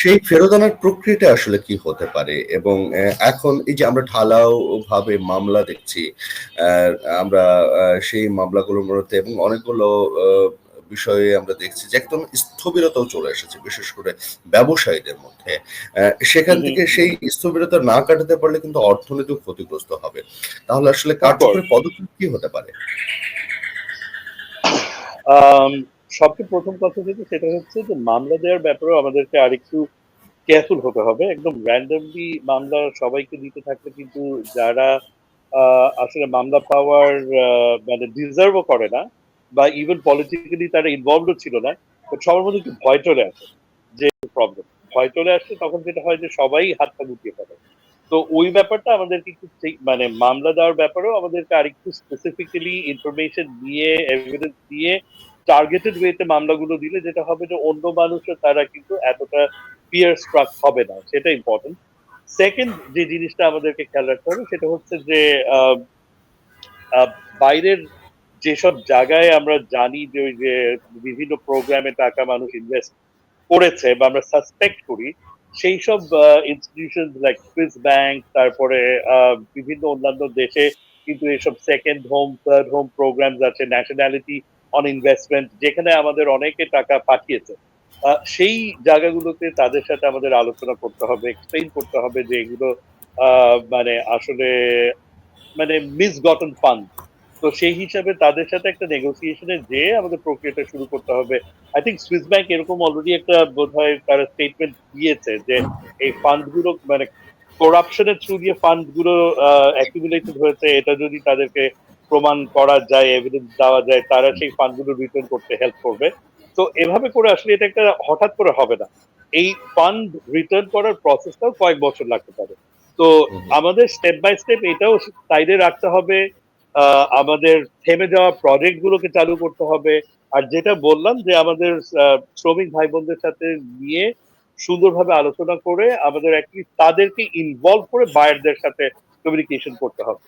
সেই ফেরত আনার প্রক্রিয়াটা আসলে কি হতে পারে? এবং এখন এই যে আমরা ঢালাও ভাবে মামলা দেখছি আমরা সেই মামলাগুলোর মধ্যে এবং অনেকগুলো বিষয়ে আমরা দেখছি যে একদম স্থবিরতাও চলে এসেছে বিশেষ করে ব্যবসায়ীদের মধ্যে। আহ, সেখান থেকে সেই স্থবিরতা না কাটাতে পারলে কিন্তু অর্থনীতিও ক্ষতিগ্রস্ত হবে। তাহলে আসলে কার্যকরী পদক্ষেপ কি হতে পারে? সবচেয়ে প্রথম কথা যেটা, সেটা হচ্ছে যে মামলা দেওয়ার ব্যাপারেও আমাদেরকে আরেকটু কেয়ারফুল হতে হবে। একদম র্যান্ডমলি মামলা সবাইকে দিতে থাকলে কিন্তু যারা আসলে মামলা পাওয়ার মানে ডিজার্ভও করে না বা ইভেন পলিটিক্যালি তারা ইনভলভও ছিল না সবার মধ্যে একটু ভয় চলে আসে যে প্রবলেম ভয় চলে আসছে তখন যেটা হয় যে সবাই হাত পা গুটিয়ে পড়ে তো ওই ব্যাপারটা আমাদেরকে একটু মানে মামলা দেওয়ার ব্যাপারেও আমাদেরকে আরেকটু স্পেসিফিক্যালি ইনফরমেশন দিয়ে এভিডেন্স দিয়ে টার্গেটেড ওয়েতে মামলাগুলো দিলে যেটা হবে যে অন্য মানুষও তারা কিন্তু এতটা ফিয়ার স্ট্রাক হবে না, সেটা ইম্পর্টেন্ট সেকেন্ড যে জিনিসটা আমাদেরকে খেয়াল রাখতে হবে সেটা হচ্ছে যে বাইরের যেসব জায়গায় আমরা জানি যে ওই যে বিভিন্ন প্রোগ্রামে টাকা মানুষ ইনভেস্ট করেছে বা আমরা সাসপেক্ট করি সেই সব ইনস্টিটিউশন লাইক সুইস ব্যাংক তারপরে বিভিন্ন অন্যান্য দেশে কিন্তু এইসব second home third home programme আছে ন্যাশনালিটি অন ইনভেস্টমেন্ট যেখানে আমাদের অনেকে টাকা পাঠিয়েছে সেই জায়গাগুলোতে তাদের সাথে আমাদের আলোচনা করতে হবে এক্সপ্লেইন করতে হবে যে এগুলো মানে আসলে মানে মিসগটন ফান্ড তো সেই হিসাবে তাদের সাথে একটা নেগোসিয়েশনে যে আমাদের প্রক্রিয়াটা শুরু করতে হবে। আই থিঙ্ক সুইস ব্যাংক এরকম অলরেডি একটা বোধ হয় তারা স্টেটমেন্ট দিয়েছে যে এই ফান্ডগুলো মানে করাপশনের থ্রু দিয়ে ফান্ডগুলো অ্যাকুমুলেটেড হয়েছে এটা যদি তাদেরকে প্রমাণ করা যায় এভিডেন্স দেওয়া যায় তারা সেই ফান্ডগুলো রিটার্ন করতে হেল্প করবে। তো এভাবে করে আসলে এটা একটা হঠাৎ করে হবে না। এই ফান্ড রিটার্ন করার প্রসেসটাও কয়েক বছর লাগতে পারে। তো আমাদের স্টেপ বাই স্টেপ এটাও সাইডে রাখতে হবে। আমাদের থেমে যাওয়া প্রজেক্ট গুলোকে চালু করতে হবে। আর যেটা বললাম যে আমাদের শ্রমিক ভাই বোনদের সাথে নিয়ে সুন্দরভাবে আলোচনা করে আমাদের অ্যাকচুয়ালি তাদেরকে ইনভলভ করে বায়ারদের সাথে কমিউনিকেশন করতে হবে।